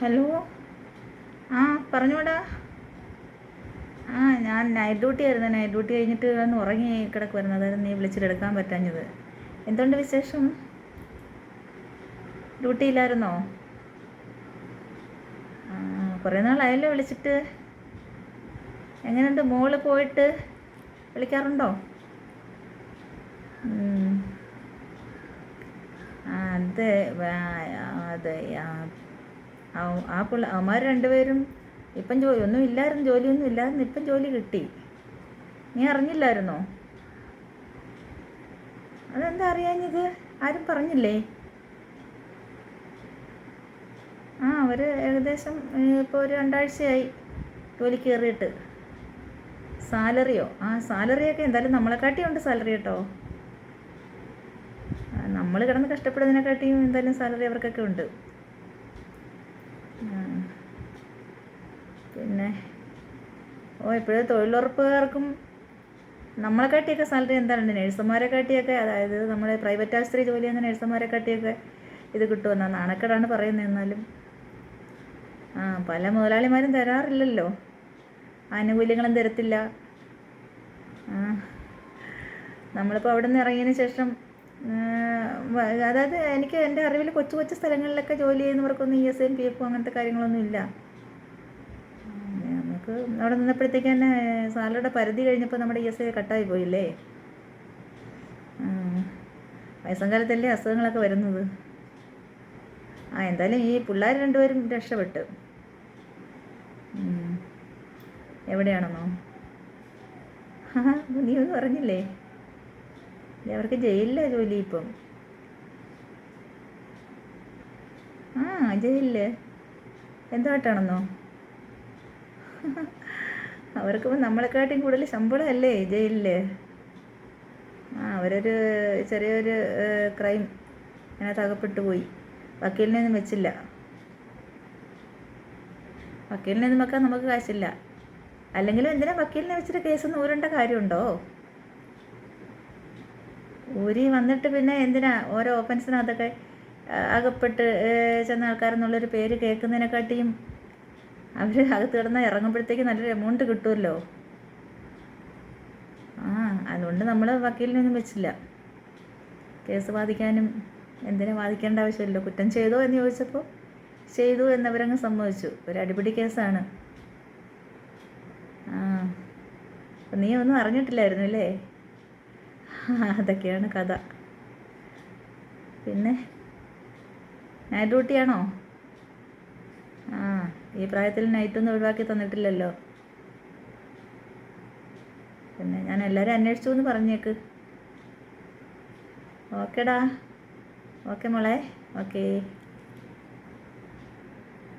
Hello? ആ പറഞ്ഞോടാ. ആ ഞാൻ നൈറ്റ് ഡ്യൂട്ടി ആയിരുന്നു. നൈറ്റ് ഡ്യൂട്ടി കഴിഞ്ഞിട്ട് ഒന്ന് ഉറങ്ങി കിടക്കുമായിരുന്നു അതായിരുന്നു നീ വിളിച്ചിട്ട് എടുക്കാൻ പറ്റാഞ്ഞത്. എന്തുകൊണ്ട് വിശേഷം? ഡ്യൂട്ടി ഇല്ലായിരുന്നോ? കുറേ നാളായല്ലോ വിളിച്ചിട്ട്. എങ്ങനെയുണ്ട്? മോൾ പോയിട്ട് വിളിക്കാറുണ്ടോ? അതെ. അതെ. ആ പിള്ള അവന്മാർ രണ്ടുപേരും ഇപ്പം ജോലി ഒന്നും ഇല്ലായിരുന്നു ജോലിയൊന്നും ഇല്ലായിരുന്നു ഇപ്പം ജോലി കിട്ടി. നീ അറിഞ്ഞില്ലായിരുന്നോ? അതെന്താ അറിയാഞ്ഞത്? ആരും പറഞ്ഞില്ലേ? ആ അവർ ഏകദേശം ഇപ്പോൾ ഒരു രണ്ടാഴ്ചയായി ജോലി കയറിയിട്ട്. സാലറിയോ? ആ സാലറിയൊക്കെ എന്തായാലും നമ്മളെക്കാട്ടിയും ഉണ്ട് സാലറി കേട്ടോ. നമ്മൾ കിടന്ന് കഷ്ടപ്പെടുന്നതിനെക്കാട്ടിയും എന്തായാലും സാലറി അവർക്കൊക്കെ ഉണ്ട്. പിന്നെ. ഓ ഇപ്പോഴും തൊഴിലുറപ്പുകാർക്കും നമ്മളെക്കാട്ടിയൊക്കെ സാലറി എന്താണ് നേഴ്സുമാരെ കാട്ടിയൊക്കെ അതായത് നമ്മുടെ പ്രൈവറ്റ് ആശുപത്രി ജോലി ചെയ്യുന്ന നേഴ്സുമാരെ കാട്ടിയൊക്കെ ഇത് കിട്ടുമെന്നാണ് നാണക്കേടാണ് പറയുന്നത് എന്നാലും. ആ പല മുതലാളിമാരും തരാറില്ലല്ലോ. ആനുകൂല്യങ്ങളും തരത്തില്ല. നമ്മളിപ്പോൾ അവിടെ നിന്ന് ഇറങ്ങിയതിന് ശേഷം അതായത് എനിക്ക് എന്റെ അറിവിൽ കൊച്ചു കൊച്ചു സ്ഥലങ്ങളിലൊക്കെ ജോലി ചെയ്യുന്നവർക്കൊന്നും ഇ എസ് എം പി എഫും അങ്ങനത്തെ കാര്യങ്ങളൊന്നും ഇല്ല. നമുക്ക് അവിടെ നിന്നപ്പോഴത്തേക്ക് തന്നെ സാലറിയുടെ പരിധി കഴിഞ്ഞപ്പോൾ നമ്മുടെ ഇ എസ് ഐ കട്ടായി പോയില്ലേ. വയസ്സം കാലത്തല്ലേ അസുഖങ്ങളൊക്കെ വരുന്നത്. ആ എന്തായാലും ഈ പിള്ളേർ രണ്ടുപേരും രക്ഷപ്പെട്ട്. എവിടെയാണെന്നോ നീ ഒന്നും പറഞ്ഞില്ലേ? അവർക്ക് ജയിലിലാണ് ജോലി ഇപ്പം. ആ ജയിലിൽ. എന്തായിട്ടാണെന്നോ അവർക്ക് നമ്മളെക്കാട്ടിയും കൂടുതൽ ശമ്പളമല്ലേ ജയിലില്ലേ ആ അവരൊരു ചെറിയൊരു ക്രൈം അതിനകത്ത് തകപ്പെട്ടു പോയി വക്കീലിനൊന്നും വെച്ചില്ല. വക്കീലിനൊന്നും വെക്കാൻ നമുക്ക് കാശില്ല. അല്ലെങ്കിലും എന്തിനാ വക്കീലിനെ വെച്ചിട്ട് കേസ് ഊരേണ്ട കാര്യമുണ്ടോ? ഊരി വന്നിട്ട് പിന്നെ എന്തിനാ ഓരോ ഓഫൻസിനകത്തൊക്കെ അകപ്പെട്ട് ചെന്ന ആൾക്കാരെന്നുള്ളൊരു പേര് കേൾക്കുന്നതിനെക്കാട്ടിയും അവർ അകത്ത് കിടന്നാൽ ഇറങ്ങുമ്പോഴത്തേക്ക് നല്ലൊരു എമൗണ്ട് കിട്ടുമല്ലോ. ആ അതുകൊണ്ട് നമ്മൾ വക്കീലിനൊന്നും വെച്ചില്ല. കേസ് വാദിക്കാനും എന്തിനാ വാദിക്കേണ്ട ആവശ്യമില്ലല്ലോ. കുറ്റം ചെയ്തോ എന്ന് ചോദിച്ചപ്പോൾ ചെയ്തു എന്നവരങ്ങ് സമ്മതിച്ചു. ഒരു അടിപിടി കേസാണ്. ആ നീ ഒന്നും അറിഞ്ഞിട്ടില്ലായിരുന്നു അല്ലേ? അതൊക്കെയാണ് കഥ. പിന്നെ നൈറ്റ് ഡ്യൂട്ടിയാണോ ഈ പ്രായത്തിൽ നൈറ്റൊന്നും ഒഴിവാക്കി തന്നിട്ടില്ലല്ലോ. പിന്നെ ഞാൻ എല്ലാവരും അന്വേഷിച്ചു എന്ന് പറഞ്ഞേക്ക്. ഓക്കേടാ ഓക്കെ മോളെ. ഓക്കേ